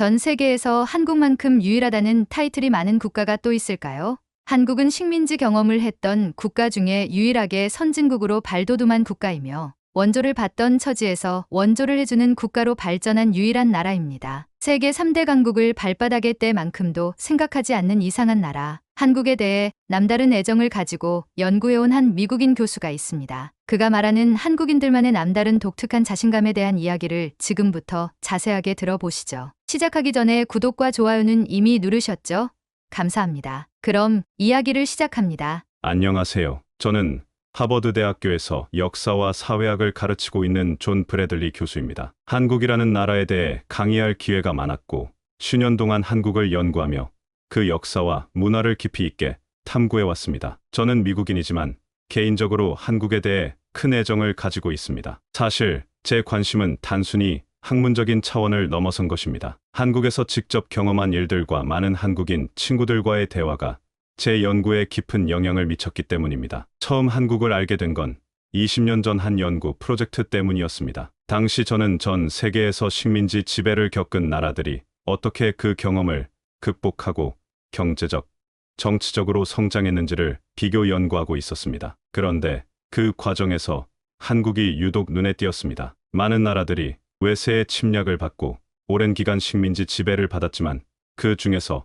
전 세계에서 한국만큼 유일하다는 타이틀이 많은 국가가 또 있을까요? 한국은 식민지 경험을 했던 국가 중에 유일하게 선진국으로 발돋움한 국가이며 원조를 받던 처지에서 원조를 해주는 국가로 발전한 유일한 나라입니다. 세계 3대 강국을 발바닥에 뗄 만큼도 생각하지 않는 이상한 나라. 한국에 대해 남다른 애정을 가지고 연구해온 한 미국인 교수가 있습니다. 그가 말하는 한국인들만의 남다른 독특한 자신감에 대한 이야기를 지금부터 자세하게 들어보시죠. 시작하기 전에 구독과 좋아요는 이미 누르셨죠? 감사합니다. 그럼 이야기를 시작합니다. 안녕하세요. 저는 하버드 대학교에서 역사와 사회학을 가르치고 있는 존 브래들리 교수입니다. 한국이라는 나라에 대해 강의할 기회가 많았고, 수년 동안 한국을 연구하며 그 역사와 문화를 깊이 있게 탐구해 왔습니다. 저는 미국인이지만 개인적으로 한국에 대해 큰 애정을 가지고 있습니다. 사실 제 관심은 단순히 학문적인 차원을 넘어선 것입니다. 한국에서 직접 경험한 일들과 많은 한국인 친구들과의 대화가 제 연구에 깊은 영향을 미쳤기 때문입니다. 처음 한국을 알게 된 건 20년 전 한 연구 프로젝트 때문이었습니다. 당시 저는 전 세계에서 식민지 지배를 겪은 나라들이 어떻게 그 경험을 극복하고 경제적, 정치적으로 성장했는지를 비교 연구하고 있었습니다. 그런데 그 과정에서 한국이 유독 눈에 띄었습니다. 많은 나라들이 외세의 침략을 받고 오랜 기간 식민지 지배를 받았지만 그 중에서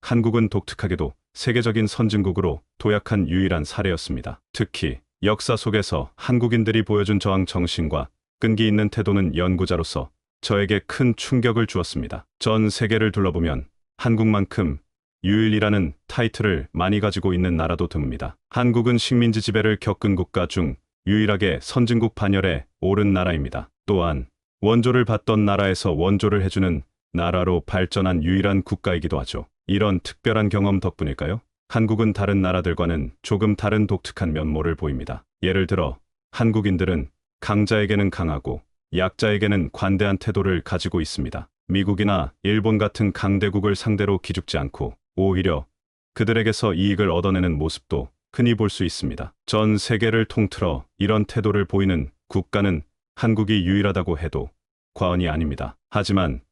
한국은 독특하게도 세계적인 선진국으로 도약한 유일한 사례였습니다. 특히 역사 속에서 한국인들이 보여준 저항 정신과 끈기 있는 태도는 연구자로서 저에게 큰 충격을 주었습니다. 전 세계를 둘러보면 한국만큼 유일이라는 타이틀을 많이 가지고 있는 나라도 드뭅니다. 한국은 식민지 지배를 겪은 국가 중 유일하게 선진국 반열에 오른 나라입니다. 또한 원조를 받던 나라에서 원조를 해주는 나라로 발전한 유일한 국가이기도 하죠. 이런 특별한 경험 덕분일까요? 한국은 다른 나라들과는 조금 다른 독특한 면모를 보입니다. 예를 들어 한국인들은 강자에게는 강하고 약자에게는 관대한 태도를 가지고 있습니다. 미국이나 일본 같은 강대국을 상대로 기죽지 않고 오히려 그들에게서 이익을 얻어내는 모습도 흔히 볼 수 있습니다. 전 세계를 통틀어 이런 태도를 보이는 국가는 한국이 유일하다고 해도 과언이 아닙니다. 하지만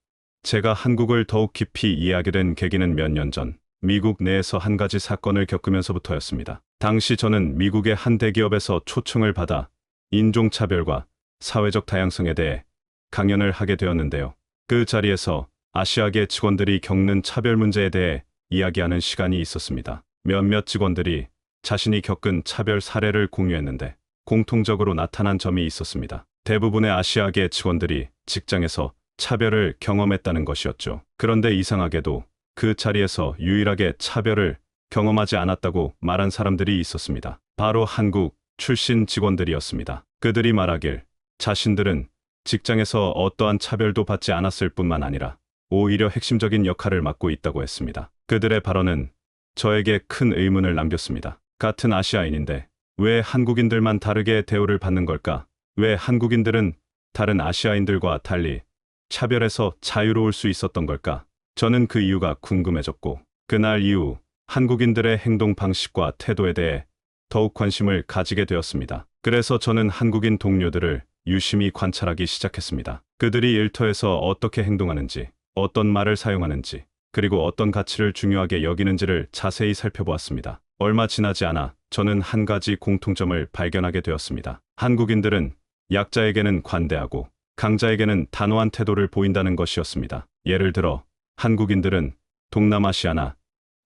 제가 한국을 더욱 깊이 이해하게 된 계기는 몇 년 전 미국 내에서 한 가지 사건을 겪으면서부터였습니다. 당시 저는 미국의 한 대기업에서 초청을 받아 인종차별과 사회적 다양성에 대해 강연을 하게 되었는데요. 그 자리에서 아시아계 직원들이 겪는 차별 문제에 대해 이야기하는 시간이 있었습니다. 몇몇 직원들이 자신이 겪은 차별 사례를 공유했는데 공통적으로 나타난 점이 있었습니다. 대부분의 아시아계 직원들이 직장에서 차별을 경험했다는 것이었죠. 그런데 이상하게도 그 자리에서 유일하게 차별을 경험하지 않았다고 말한 사람들이 있었습니다. 바로 한국 출신 직원들이었습니다. 그들이 말하길 자신들은 직장에서 어떠한 차별도 받지 않았을 뿐만 아니라 오히려 핵심적인 역할을 맡고 있다고 했습니다. 그들의 발언은 저에게 큰 의문을 남겼습니다. 같은 아시아인인데 왜 한국인들만 다르게 대우를 받는 걸까? 왜 한국인들은 다른 아시아인들과 달리 차별에서 자유로울 수 있었던 걸까? 저는 그 이유가 궁금해졌고 그날 이후 한국인들의 행동 방식과 태도에 대해 더욱 관심을 가지게 되었습니다. 그래서 저는 한국인 동료들을 유심히 관찰하기 시작했습니다. 그들이 일터에서 어떻게 행동하는지, 어떤 말을 사용하는지, 그리고 어떤 가치를 중요하게 여기는지를 자세히 살펴보았습니다. 얼마 지나지 않아 저는 한 가지 공통점을 발견하게 되었습니다. 한국인들은 약자에게는 관대하고 강자에게는 단호한 태도를 보인다는 것이었습니다. 예를 들어 한국인들은 동남아시아나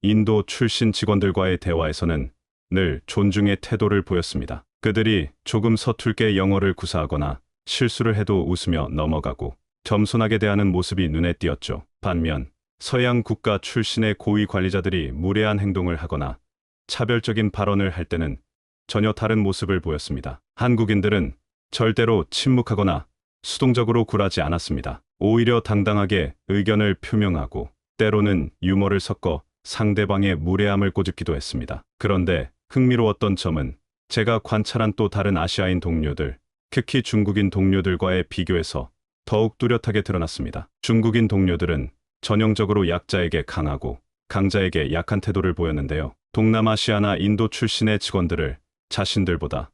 인도 출신 직원들과의 대화에서는 늘 존중의 태도를 보였습니다. 그들이 조금 서툴게 영어를 구사하거나 실수를 해도 웃으며 넘어가고 겸손하게 대하는 모습이 눈에 띄었죠. 반면 서양 국가 출신의 고위 관리자들이 무례한 행동을 하거나 차별적인 발언을 할 때는 전혀 다른 모습을 보였습니다. 한국인들은 절대로 침묵하거나 수동적으로 굴하지 않았습니다. 오히려 당당하게 의견을 표명하고 때로는 유머를 섞어 상대방의 무례함을 꼬집기도 했습니다. 그런데 흥미로웠던 점은 제가 관찰한 또 다른 아시아인 동료들, 특히 중국인 동료들과의 비교에서 더욱 뚜렷하게 드러났습니다. 중국인 동료들은 전형적으로 약자에게 강하고 강자에게 약한 태도를 보였는데요. 동남아시아나 인도 출신의 직원들을 자신들보다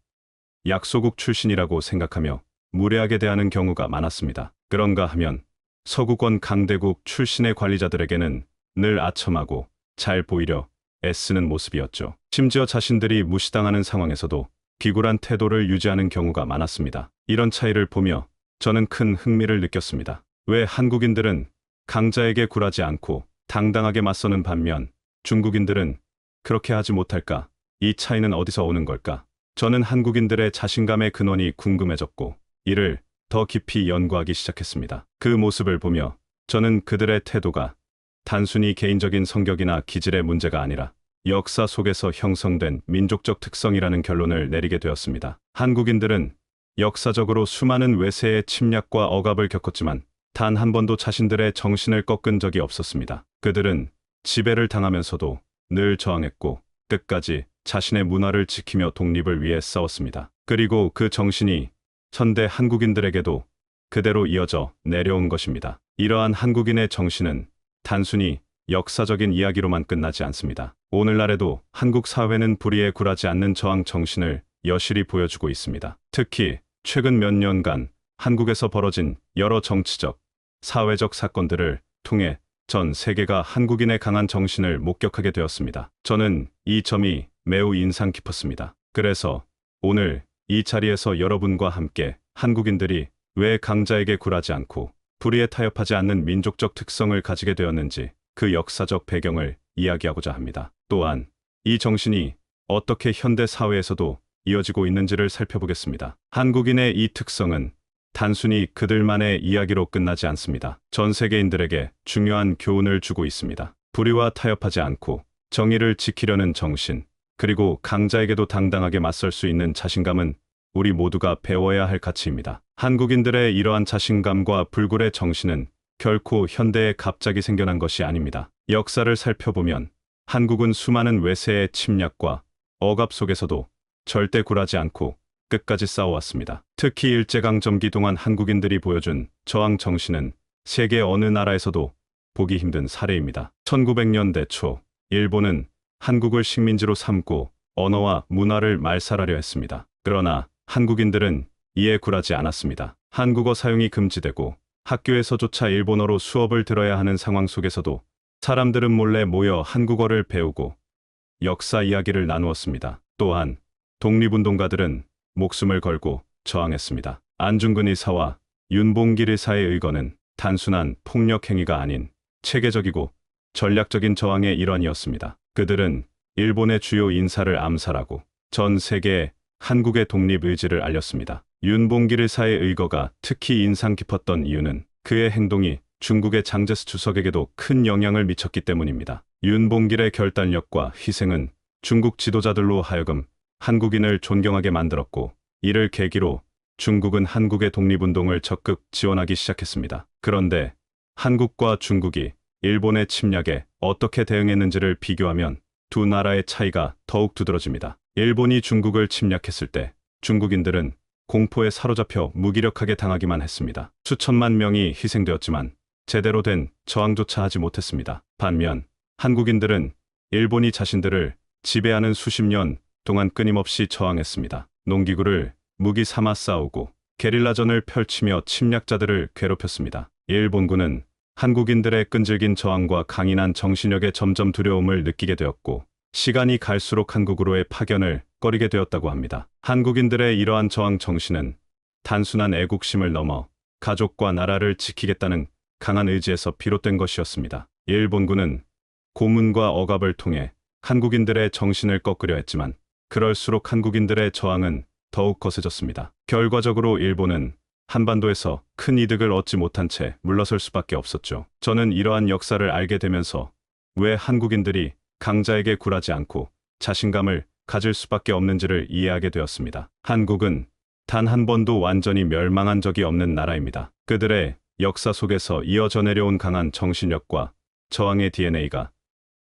약소국 출신이라고 생각하며 무례하게 대하는 경우가 많았습니다. 그런가 하면 서구권 강대국 출신의 관리자들에게는 늘 아첨하고 잘 보이려 애쓰는 모습이었죠. 심지어 자신들이 무시당하는 상황에서도 비굴한 태도를 유지하는 경우가 많았습니다. 이런 차이를 보며 저는 큰 흥미를 느꼈습니다. 왜 한국인들은 강자에게 굴하지 않고 당당하게 맞서는 반면 중국인들은 그렇게 하지 못할까? 이 차이는 어디서 오는 걸까? 저는 한국인들의 자신감의 근원이 궁금해졌고 이를 더 깊이 연구하기 시작했습니다. 그 모습을 보며 저는 그들의 태도가 단순히 개인적인 성격이나 기질의 문제가 아니라 역사 속에서 형성된 민족적 특성이라는 결론을 내리게 되었습니다. 한국인들은 역사적으로 수많은 외세의 침략과 억압을 겪었지만 단 한 번도 자신들의 정신을 꺾은 적이 없었습니다. 그들은 지배를 당하면서도 늘 저항했고 끝까지 자신의 문화를 지키며 독립을 위해 싸웠습니다. 그리고 그 정신이 현대 한국인들에게도 그대로 이어져 내려온 것입니다. 이러한 한국인의 정신은 단순히 역사적인 이야기로만 끝나지 않습니다. 오늘날에도 한국 사회는 불의에 굴하지 않는 저항 정신을 여실히 보여주고 있습니다. 특히 최근 몇 년간 한국에서 벌어진 여러 정치적, 사회적 사건들을 통해 전 세계가 한국인의 강한 정신을 목격하게 되었습니다. 저는 이 점이 매우 인상 깊었습니다. 그래서 오늘 이 자리에서 여러분과 함께 한국인들이 왜 강자에게 굴하지 않고 불의에 타협하지 않는 민족적 특성을 가지게 되었는지 그 역사적 배경을 이야기하고자 합니다. 또한 이 정신이 어떻게 현대 사회에서도 이어지고 있는지를 살펴보겠습니다. 한국인의 이 특성은 단순히 그들만의 이야기로 끝나지 않습니다. 전 세계인들에게 중요한 교훈을 주고 있습니다. 불의와 타협하지 않고 정의를 지키려는 정신, 그리고 강자에게도 당당하게 맞설 수 있는 자신감은 우리 모두가 배워야 할 가치입니다. 한국인들의 이러한 자신감과 불굴의 정신은 결코 현대에 갑자기 생겨난 것이 아닙니다. 역사를 살펴보면 한국은 수많은 외세의 침략과 억압 속에서도 절대 굴하지 않고 끝까지 싸워왔습니다. 특히 일제강점기 동안 한국인들이 보여준 저항 정신은 세계 어느 나라에서도 보기 힘든 사례입니다. 1900년대 초 일본은 한국을 식민지로 삼고 언어와 문화를 말살하려 했습니다. 그러나 한국인들은 이에 굴하지 않았습니다. 한국어 사용이 금지되고 학교에서조차 일본어로 수업을 들어야 하는 상황 속에서도 사람들은 몰래 모여 한국어를 배우고 역사 이야기를 나누었습니다. 또한 독립운동가들은 목숨을 걸고 저항했습니다. 안중근 의사와 윤봉길 의사의 의거는 단순한 폭력 행위가 아닌 체계적이고 전략적인 저항의 일환이었습니다. 그들은 일본의 주요 인사를 암살하고 전 세계에 한국의 독립 의지를 알렸습니다. 윤봉길 의사의 의거가 특히 인상 깊었던 이유는 그의 행동이 중국의 장제스 주석에게도 큰 영향을 미쳤기 때문입니다. 윤봉길의 결단력과 희생은 중국 지도자들로 하여금 한국인을 존경하게 만들었고 이를 계기로 중국은 한국의 독립운동을 적극 지원하기 시작했습니다. 그런데 한국과 중국이 일본의 침략에 어떻게 대응했는지를 비교하면 두 나라의 차이가 더욱 두드러집니다. 일본이 중국을 침략했을 때 중국인들은 공포에 사로잡혀 무기력하게 당하기만 했습니다. 수천만 명이 희생되었지만 제대로 된 저항조차 하지 못했습니다. 반면 한국인들은 일본이 자신들을 지배하는 수십 년 동안 끊임없이 저항했습니다. 농기구를 무기 삼아 싸우고 게릴라전을 펼치며 침략자들을 괴롭혔습니다. 일본군은 한국인들의 끈질긴 저항과 강인한 정신력에 점점 두려움을 느끼게 되었고 시간이 갈수록 한국으로의 파견을 꺼리게 되었다고 합니다. 한국인들의 이러한 저항 정신은 단순한 애국심을 넘어 가족과 나라를 지키겠다는 강한 의지에서 비롯된 것이었습니다. 일본군은 고문과 억압을 통해 한국인들의 정신을 꺾으려 했지만 그럴수록 한국인들의 저항은 더욱 거세졌습니다. 결과적으로 일본은 한반도에서 큰 이득을 얻지 못한 채 물러설 수밖에 없었죠. 저는 이러한 역사를 알게 되면서 왜 한국인들이 강자에게 굴하지 않고 자신감을 가질 수밖에 없는지를 이해하게 되었습니다. 한국은 단 한 번도 완전히 멸망한 적이 없는 나라입니다. 그들의 역사 속에서 이어져 내려온 강한 정신력과 저항의 DNA가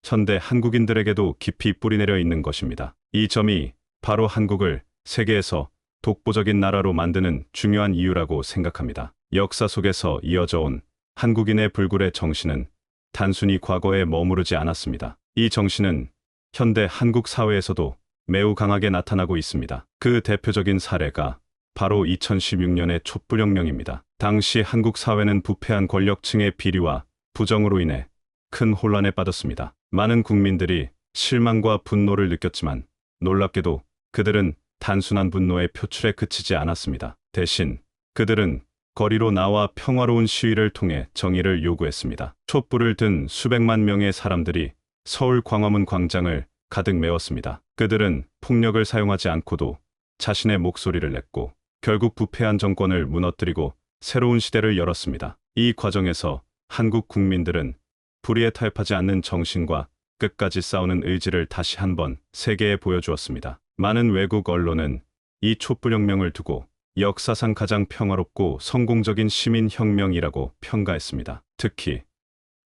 현대 한국인들에게도 깊이 뿌리내려 있는 것입니다. 이 점이 바로 한국을 세계에서 독보적인 나라로 만드는 중요한 이유라고 생각합니다. 역사 속에서 이어져 온 한국인의 불굴의 정신은 단순히 과거에 머무르지 않았습니다. 이 정신은 현대 한국 사회에서도 매우 강하게 나타나고 있습니다. 그 대표적인 사례가 바로 2016년의 촛불혁명입니다. 당시 한국 사회는 부패한 권력층의 비리와 부정으로 인해 큰 혼란에 빠졌습니다. 많은 국민들이 실망과 분노를 느꼈지만 놀랍게도 그들은 단순한 분노의 표출에 그치지 않았습니다. 대신 그들은 거리로 나와 평화로운 시위를 통해 정의를 요구했습니다. 촛불을 든 수백만 명의 사람들이 서울 광화문 광장을 가득 메웠습니다. 그들은 폭력을 사용하지 않고도 자신의 목소리를 냈고 결국 부패한 정권을 무너뜨리고 새로운 시대를 열었습니다. 이 과정에서 한국 국민들은 불의에 타협하지 않는 정신과 끝까지 싸우는 의지를 다시 한번 세계에 보여주었습니다. 많은 외국 언론은 이 촛불혁명을 두고 역사상 가장 평화롭고 성공적인 시민혁명이라고 평가했습니다. 특히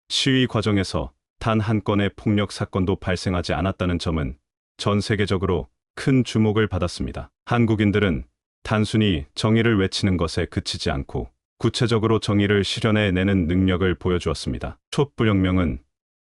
시위 과정에서 단 한 건의 폭력 사건도 발생하지 않았다는 점은 전 세계적으로 큰 주목을 받았습니다. 한국인들은 단순히 정의를 외치는 것에 그치지 않고 구체적으로 정의를 실현해 내는 능력을 보여주었습니다. 촛불혁명은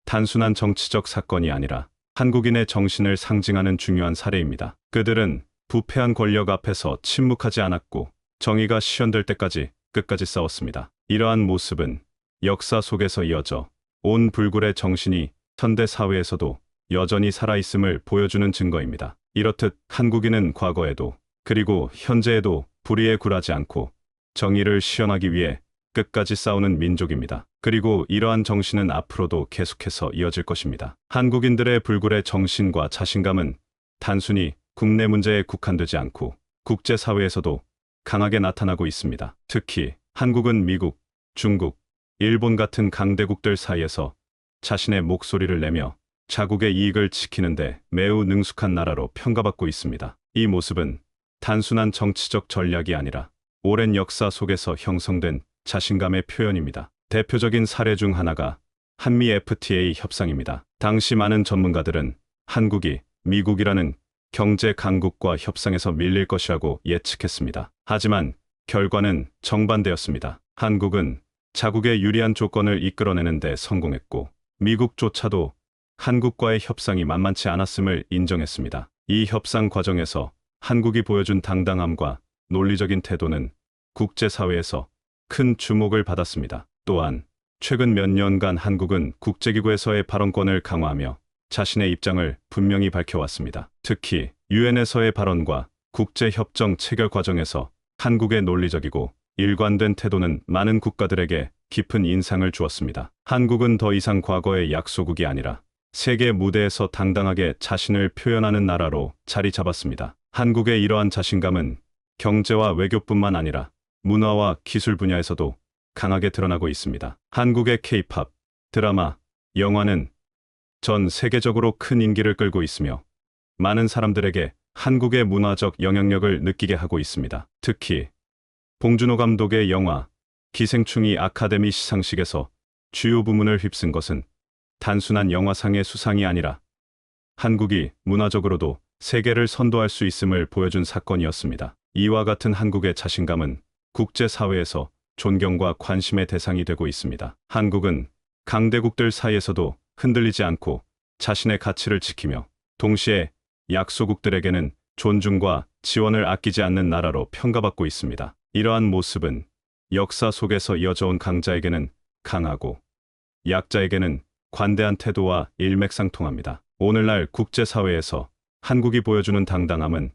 단순한 정치적 사건이 아니라 한국인의 정신을 상징하는 중요한 사례입니다. 그들은 부패한 권력 앞에서 침묵하지 않았고 정의가 실현될 때까지 끝까지 싸웠습니다. 이러한 모습은 역사 속에서 이어져 온 불굴의 정신이 현대 사회에서도 여전히 살아있음을 보여주는 증거입니다. 이렇듯 한국인은 과거에도 그리고 현재에도 불의에 굴하지 않고 정의를 실현하기 위해 끝까지 싸우는 민족입니다. 그리고 이러한 정신은 앞으로도 계속해서 이어질 것입니다. 한국인들의 불굴의 정신과 자신감은 단순히 국내 문제에 국한되지 않고 국제사회에서도 강하게 나타나고 있습니다. 특히 한국은 미국, 중국, 일본 같은 강대국들 사이에서 자신의 목소리를 내며 자국의 이익을 지키는데 매우 능숙한 나라로 평가받고 있습니다. 이 모습은 단순한 정치적 전략이 아니라 오랜 역사 속에서 형성된 자신감의 표현입니다. 대표적인 사례 중 하나가 한미 FTA 협상입니다. 당시 많은 전문가들은 한국이 미국이라는 경제 강국과 협상에서 밀릴 것이라고 예측했습니다. 하지만 결과는 정반대였습니다. 한국은 자국의 유리한 조건을 이끌어내는 데 성공했고 미국조차도 한국과의 협상이 만만치 않았음을 인정했습니다. 이 협상 과정에서 한국이 보여준 당당함과 논리적인 태도는 국제사회에서 큰 주목을 받았습니다. 또한 최근 몇 년간 한국은 국제기구에서의 발언권을 강화하며 자신의 입장을 분명히 밝혀왔습니다. 특히 유엔에서의 발언과 국제협정 체결 과정에서 한국의 논리적이고 일관된 태도는 많은 국가들에게 깊은 인상을 주었습니다. 한국은 더 이상 과거의 약소국이 아니라 세계 무대에서 당당하게 자신을 표현하는 나라로 자리 잡았습니다. 한국의 이러한 자신감은 경제와 외교뿐만 아니라 문화와 기술 분야에서도 강하게 드러나고 있습니다. 한국의 케이팝, 드라마, 영화는 전 세계적으로 큰 인기를 끌고 있으며 많은 사람들에게 한국의 문화적 영향력을 느끼게 하고 있습니다. 특히 봉준호 감독의 영화 기생충이 아카데미 시상식에서 주요 부문을 휩쓴 것은 단순한 영화상의 수상이 아니라 한국이 문화적으로도 세계를 선도할 수 있음을 보여준 사건이었습니다. 이와 같은 한국의 자신감은 국제사회에서 존경과 관심의 대상이 되고 있습니다. 한국은 강대국들 사이에서도 흔들리지 않고 자신의 가치를 지키며 동시에 약소국들에게는 존중과 지원을 아끼지 않는 나라로 평가받고 있습니다. 이러한 모습은 역사 속에서 이어져온 강자에게는 강하고 약자에게는 관대한 태도와 일맥상통합니다. 오늘날 국제사회에서 한국이 보여주는 당당함은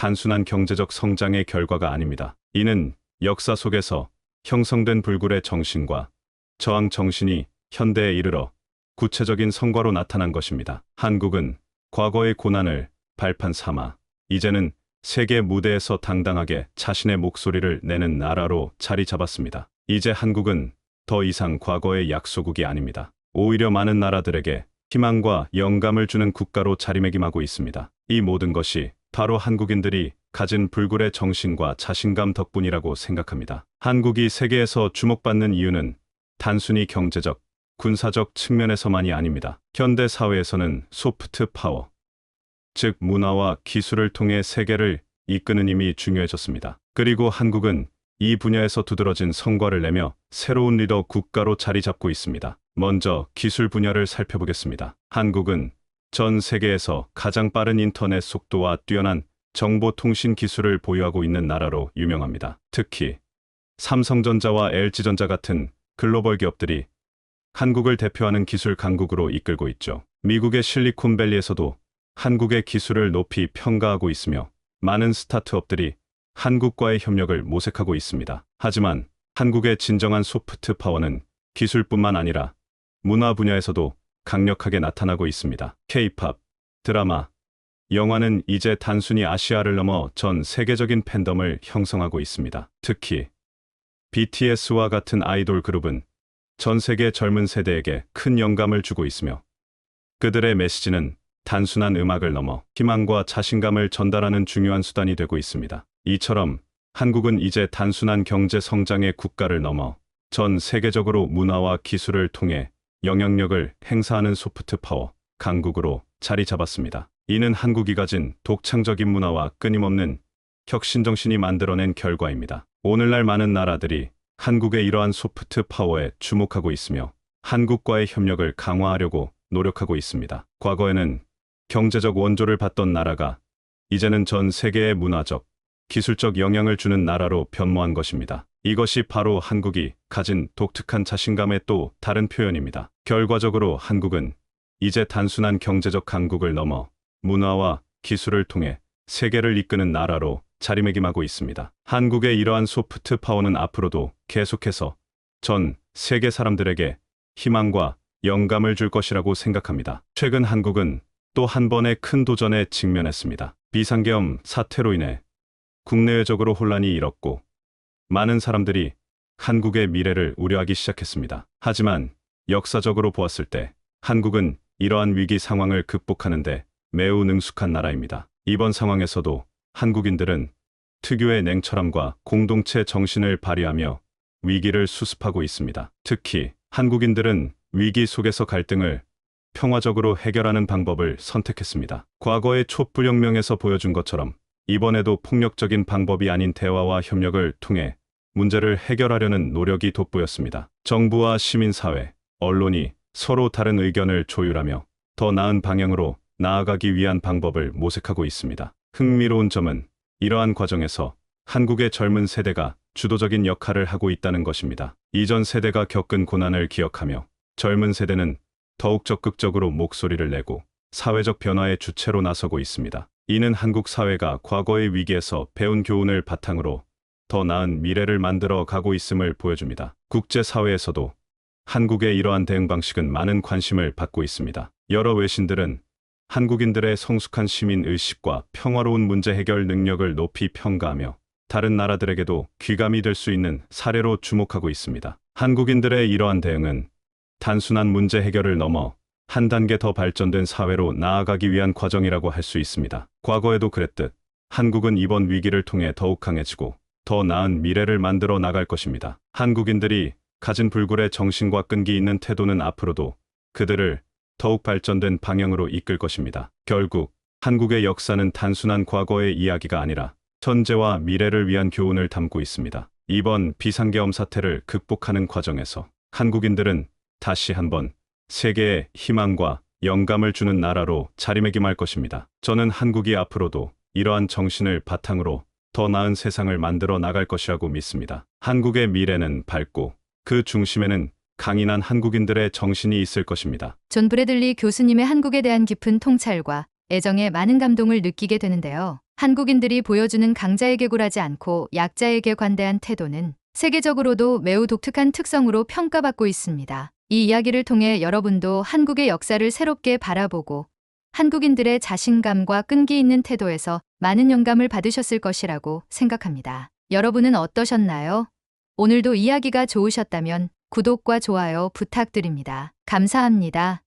단순한 경제적 성장의 결과가 아닙니다. 이는 역사 속에서 형성된 불굴의 정신과 저항 정신이 현대에 이르러 구체적인 성과로 나타난 것입니다. 한국은 과거의 고난을 발판 삼아 이제는 세계 무대에서 당당하게 자신의 목소리를 내는 나라로 자리 잡았습니다. 이제 한국은 더 이상 과거의 약소국이 아닙니다. 오히려 많은 나라들에게 희망과 영감을 주는 국가로 자리매김하고 있습니다. 이 모든 것이 바로 한국인들이 가진 불굴의 정신과 자신감 덕분이라고 생각합니다. 한국이 세계에서 주목받는 이유는 단순히 경제적, 군사적 측면에서만이 아닙니다. 현대 사회에서는 소프트 파워, 즉 문화와 기술을 통해 세계를 이끄는 힘이 중요해졌습니다. 그리고 한국은 이 분야에서 두드러진 성과를 내며 새로운 리더 국가로 자리 잡고 있습니다. 먼저 기술 분야를 살펴보겠습니다. 한국은 전 세계에서 가장 빠른 인터넷 속도와 뛰어난 정보통신 기술을 보유하고 있는 나라로 유명합니다. 특히 삼성전자와 LG전자 같은 글로벌 기업들이 한국을 대표하는 기술 강국으로 이끌고 있죠. 미국의 실리콘밸리에서도 한국의 기술을 높이 평가하고 있으며 많은 스타트업들이 한국과의 협력을 모색하고 있습니다. 하지만 한국의 진정한 소프트 파워는 기술뿐만 아니라 문화 분야에서도 강력하게 나타나고 있습니다. K-팝, 드라마, 영화는 이제 단순히 아시아를 넘어 전 세계적인 팬덤을 형성하고 있습니다. 특히 BTS와 같은 아이돌 그룹은 전 세계 젊은 세대에게 큰 영감을 주고 있으며 그들의 메시지는 단순한 음악을 넘어 희망과 자신감을 전달하는 중요한 수단이 되고 있습니다. 이처럼 한국은 이제 단순한 경제 성장의 국가를 넘어 전 세계적으로 문화와 기술을 통해 영향력을 행사하는 소프트 파워 강국으로 자리 잡았습니다. 이는 한국이 가진 독창적인 문화와 끊임없는 혁신 정신이 만들어낸 결과입니다. 오늘날 많은 나라들이 한국의 이러한 소프트 파워에 주목하고 있으며 한국과의 협력을 강화하려고 노력하고 있습니다. 과거에는 경제적 원조를 받던 나라가 이제는 전 세계의 문화적, 기술적 영향을 주는 나라로 변모한 것입니다. 이것이 바로 한국이 가진 독특한 자신감의 또 다른 표현입니다. 결과적으로 한국은 이제 단순한 경제적 강국을 넘어 문화와 기술을 통해 세계를 이끄는 나라로 자리매김하고 있습니다. 한국의 이러한 소프트 파워는 앞으로도 계속해서 전 세계 사람들에게 희망과 영감을 줄 것이라고 생각합니다. 최근 한국은 또 한 번의 큰 도전에 직면했습니다. 비상계엄 사태로 인해 국내외적으로 혼란이 일었고 많은 사람들이 한국의 미래를 우려하기 시작했습니다. 하지만 역사적으로 보았을 때 한국은 이러한 위기 상황을 극복하는데 매우 능숙한 나라입니다. 이번 상황에서도 한국인들은 특유의 냉철함과 공동체 정신을 발휘하며 위기를 수습하고 있습니다. 특히 한국인들은 위기 속에서 갈등을 평화적으로 해결하는 방법을 선택했습니다. 과거의 촛불혁명에서 보여준 것처럼 이번에도 폭력적인 방법이 아닌 대화와 협력을 통해 문제를 해결하려는 노력이 돋보였습니다. 정부와 시민사회, 언론이 서로 다른 의견을 조율하며 더 나은 방향으로 나아가기 위한 방법을 모색하고 있습니다. 흥미로운 점은 이러한 과정에서 한국의 젊은 세대가 주도적인 역할을 하고 있다는 것입니다. 이전 세대가 겪은 고난을 기억하며 젊은 세대는 더욱 적극적으로 목소리를 내고 사회적 변화의 주체로 나서고 있습니다. 이는 한국 사회가 과거의 위기에서 배운 교훈을 바탕으로 더 나은 미래를 만들어 가고 있음을 보여줍니다. 국제사회에서도 한국의 이러한 대응 방식은 많은 관심을 받고 있습니다. 여러 외신들은 한국인들의 성숙한 시민 의식과 평화로운 문제 해결 능력을 높이 평가하며 다른 나라들에게도 귀감이 될 수 있는 사례로 주목하고 있습니다. 한국인들의 이러한 대응은 단순한 문제 해결을 넘어 한 단계 더 발전된 사회로 나아가기 위한 과정이라고 할 수 있습니다. 과거에도 그랬듯 한국은 이번 위기를 통해 더욱 강해지고 더 나은 미래를 만들어 나갈 것입니다. 한국인들이 가진 불굴의 정신과 끈기 있는 태도는 앞으로도 그들을 더욱 발전된 방향으로 이끌 것입니다. 결국 한국의 역사는 단순한 과거의 이야기가 아니라 현재와 미래를 위한 교훈을 담고 있습니다. 이번 비상계엄 사태를 극복하는 과정에서 한국인들은 다시 한번 세계에 희망과 영감을 주는 나라로 자리매김할 것입니다. 저는 한국이 앞으로도 이러한 정신을 바탕으로 더 나은 세상을 만들어 나갈 것이라고 믿습니다. 한국의 미래는 밝고 그 중심에는 강인한 한국인들의 정신이 있을 것입니다. 존 브래들리 교수님의 한국에 대한 깊은 통찰과 애정에 많은 감동을 느끼게 되는데요. 한국인들이 보여주는 강자에게 굴하지 않고 약자에게 관대한 태도는 세계적으로도 매우 독특한 특성으로 평가받고 있습니다. 이 이야기를 통해 여러분도 한국의 역사를 새롭게 바라보고 한국인들의 자신감과 끈기 있는 태도에서 많은 영감을 받으셨을 것이라고 생각합니다. 여러분은 어떠셨나요? 오늘도 이야기가 좋으셨다면 구독과 좋아요 부탁드립니다. 감사합니다.